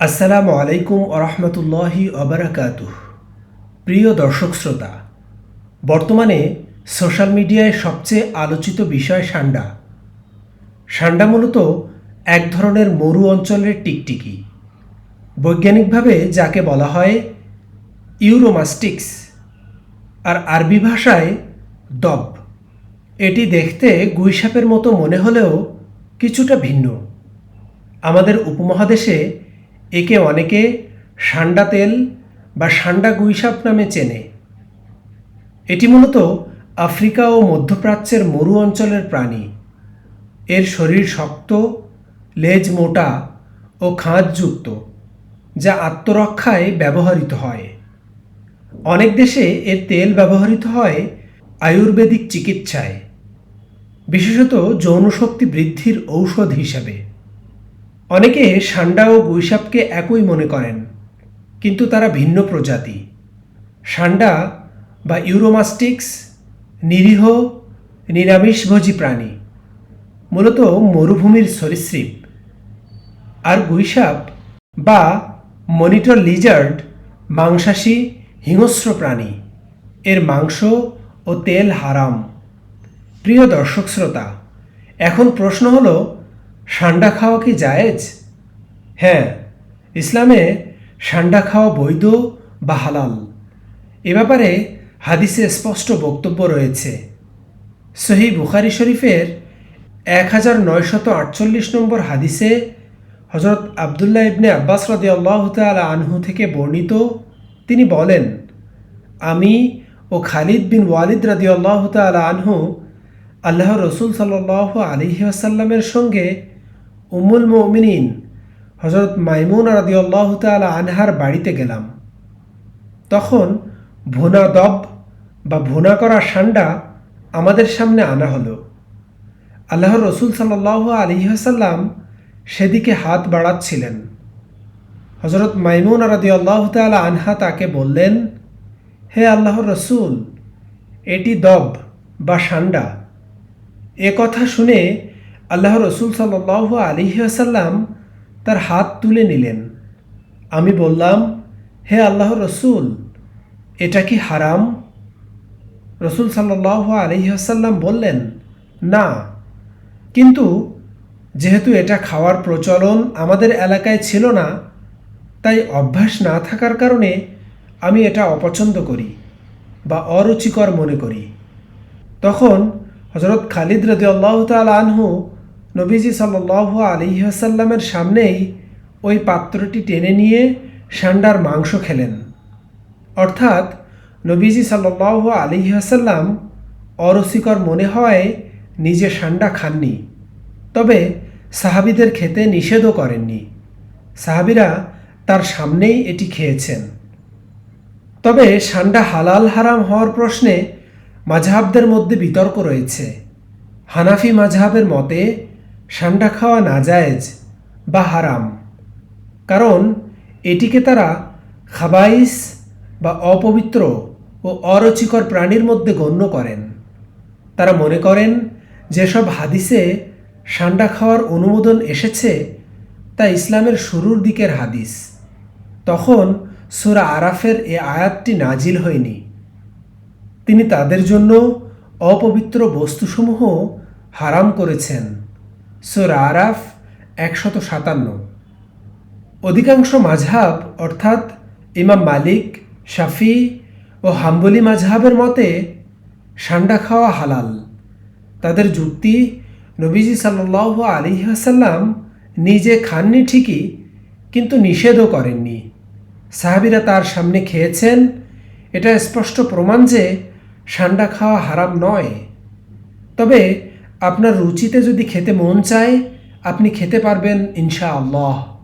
আসসালামু আলাইকুম আরহামতুল্লাহি অবরাকাতুহ প্রিয় দর্শক শ্রোতা, বর্তমানে সোশ্যাল মিডিয়ায় সবচেয়ে আলোচিত বিষয় সান্ডা। সান্ডা মূলত এক ধরনের মরু অঞ্চলের টিকটিকি। বৈজ্ঞানিকভাবে যাকে বলা হয় ইউরোমাস্টিক্স আর আরবি ভাষায় দব। এটি দেখতে গুইসাপের মতো মনে হলেও কিছুটা ভিন্ন। আমাদের উপমহাদেশে একে অনেকে সান্ডা তেল বা সান্ডা গুইসাপ নামে চেনে। এটি মূলত আফ্রিকা ও মধ্যপ্রাচ্যের মরু অঞ্চলের প্রাণী। এর শরীর শক্ত, লেজ মোটা ও খাঁজযুক্ত যা আত্মরক্ষায় ব্যবহৃত হয়। অনেক দেশে এর তেল ব্যবহৃত হয় আয়ুর্বেদিক চিকিৎসায়। বিশেষত যৌনশক্তি বৃদ্ধির ঔষধ হিসাবে। অনেকে সান্ডা ও গুইসাপকে একই মনে করেন, কিন্তু তারা ভিন্ন প্রজাতি। সান্ডা বা ইউরোমাস্টিক্স, নিরীহ, নিরামিষভোজী প্রাণী, মূলত মরুভূমির সরীসৃপ। আর গুইসাপ বা মনিটর লিজার্ড, মাংসাশী, হিংস্র প্রাণী, এর মাংস ও তেল হারাম। প্রিয় দর্শক শ্রোতা, এখন প্রশ্ন হলো সান্ডা খাওয়া কি জায়েজ? হ্যাঁ ইসলামে সান্ডা খাওয়া বৈধ বা হালাল? এ ব্যাপারে হাদিসে স্পষ্ট বক্তব্য রয়েছে। সহি বুখারি শরীফের এক হাজার নয়শত আটচল্লিশ নম্বর হাদিসে হজরত আবদুল্লাহ ইবনে আব্বাস রদি আল্লাহ তাল আনহু থেকে বর্ণিত, তিনি বলেন, আমি ও খালিদ বিন ওয়ালিদ রাদি আল্লাহ তাল আনহু আল্লাহ রসুল সাল্লাহ আলিহি আসাল্লামের সঙ্গে উমুল মমিনিন হজরত মাইমুন রাদি আল্লাহ তাল আনহার বাড়িতে গেলাম। তখন ভুনা দব বা ভুনা করা সান্ডা আমাদের সামনে আনা হলো। আল্লাহ রসুল সাল্লাহ আলিহাসাল্লাম সেদিকে হাত বাড়াচ্ছিলেন। হজরত মাইমুন রাদি আল্লাহ তালা আনহা তাকে বললেন, হে আল্লাহর রসুল, এটি দব বা সান্ডা। এ কথা শুনে আল্লাহ রসুল সাল্লাহ আলিহাসাল্লাম তার হাত তুলে নিলেন। আমি বললাম, হে আল্লাহ রসুল, এটা কি হারাম? রসুল সাল্লাহ আলিহাসাল্লাম বললেন, না। কিন্তু যেহেতু এটা খাওয়ার প্রচলন আমাদের এলাকায় ছিল না, তাই অভ্যাস না থাকার কারণে আমি এটা অপছন্দ করি বা অরুচিকর মনে করি। তখন হজরত খালিদ রদি আল্লাহ তাল আনহু নবীজি সাল্লাহ আলিহাসাল্লামের সামনেই ওই পাত্রটি টেনে নিয়ে সান্ডার মাংস খেলেন। অর্থাৎ নবীজি সাল্লাহ আলিহাসাল্লাম অরুচিকর মনে হয় নিজে সান্ডা খাননি, তবে সাহাবিদের খেতে নিষেধও করেননি। সাহাবিরা তার সামনেই এটি খেয়েছেন। তবে সান্ডা হালাল হারাম হওয়ার প্রশ্নে মাঝহাবদের মধ্যে বিতর্ক রয়েছে। হানাফি মাঝহাবের মতে সান্ডা খাওয়া নাজায়েজ বা হারাম। কারণ এটিকে তারা খাবাইস বা অপবিত্র ও অরুচিকর প্রাণীর মধ্যে গণ্য করেন। তারা মনে করেন, যেসব হাদিসে সান্ডা খাওয়ার অনুমোদন এসেছে, তা ইসলামের শুরুর দিকের হাদিস। তখন সুরা আরাফের এ আয়াতটি নাজিল হয়নি। তিনি তাদের জন্য অপবিত্র বস্তুসমূহ হারাম করেছেন। সুরা আরাফ একশত সাতান্ন। অধিকাংশ মাঝহাব, অর্থাৎ ইমাম মালিক, শাফি ও হাম্বলি মাঝহাবের মতে সান্ডা খাওয়া হালাল। তাদের যুক্তি, নবীজি সাল্লাহ আলী আসাল্লাম নিজে খাননি ঠিকই, কিন্তু নিষেধও করেননি। সাহাবিরা তার সামনে খেয়েছেন, এটা স্পষ্ট প্রমাণ যে সান্ডা খাওয়া হারাম নয়। তবে আপনার রুচিতে যদি খেতে মন চায় আপনি খেতে পারবেন ইনশা আল্লাহ